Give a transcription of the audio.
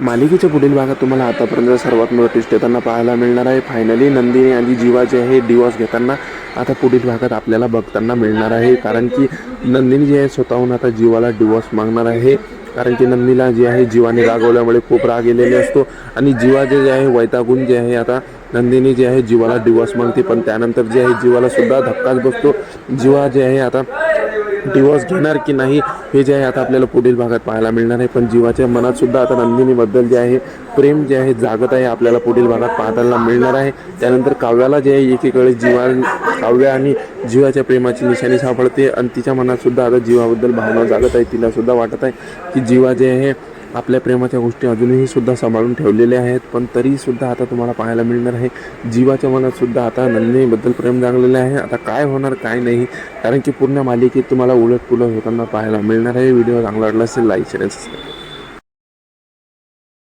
मालिकेच्या पुढील भागात तुम्हाला आतापर्यंत सर्वात मोठं ट्विस्ट येताना पाहायला मिळणार आहे. फायनली नंदिनी आणि जीवा जे आहे डिवॉर्स घेताना आता पुढील भागात आपल्याला बघताना मिळणार आहे. कारण की नंदिनी जी आहे स्वतःहून आता जीवाला डिवॉर्स मागणार आहे. कारण की नंदीला जे आहे जीवाने रागवल्यामुळे खूप राग गेलेले असतो. आणि जीवा जे आहे वैतागून जे आहे आता नंदिनी जे आहे जीवाला डिवॉर्स मागते. पण त्यानंतर जे आहे जीवाला सुद्धा धक्काच बसतो. जीवा जे आहे आता डिवॉर्स घेणार की नाही हे जे आहे आता आपल्याला पुढील भागात पाहायला मिळणार आहे. पण जीवाच्या मनात सुद्धा आता नंदिनीबद्दल जे आहे प्रेम जे आहे जागत आहे आपल्याला पुढील भागात पाहताना मिळणार आहे. त्यानंतर काव्याला जे आहे एकीकडे जीवा काव्य आणि जीवाच्या प्रेमाची निशाणी सापडते. आणि तिच्या मनात सुद्धा आता जीवाबद्दल भावना जागत आहे. तिला सुद्धा वाटत आहे की जीवा जे आहे आपल्या प्रेमाच्या गोष्टी अजूनही सुद्धा सांभाळून ठेवलेल्या आहेत पण तरी सुद्धा आता तुम्हाला पाहायला मिळणार आहे. जीवाच्या मनात सुद्धा आता नंदिनीबद्दल प्रेम जागलेलं आहे. आता काय होणार काय नाही कारण की पूर्ण मालिकेत तुम्हाला उलट पुलट होताना पाहायला मिळणार आहे. व्हिडिओ चांगला वाटला असेल लाईक शेअर सबस्क्राईब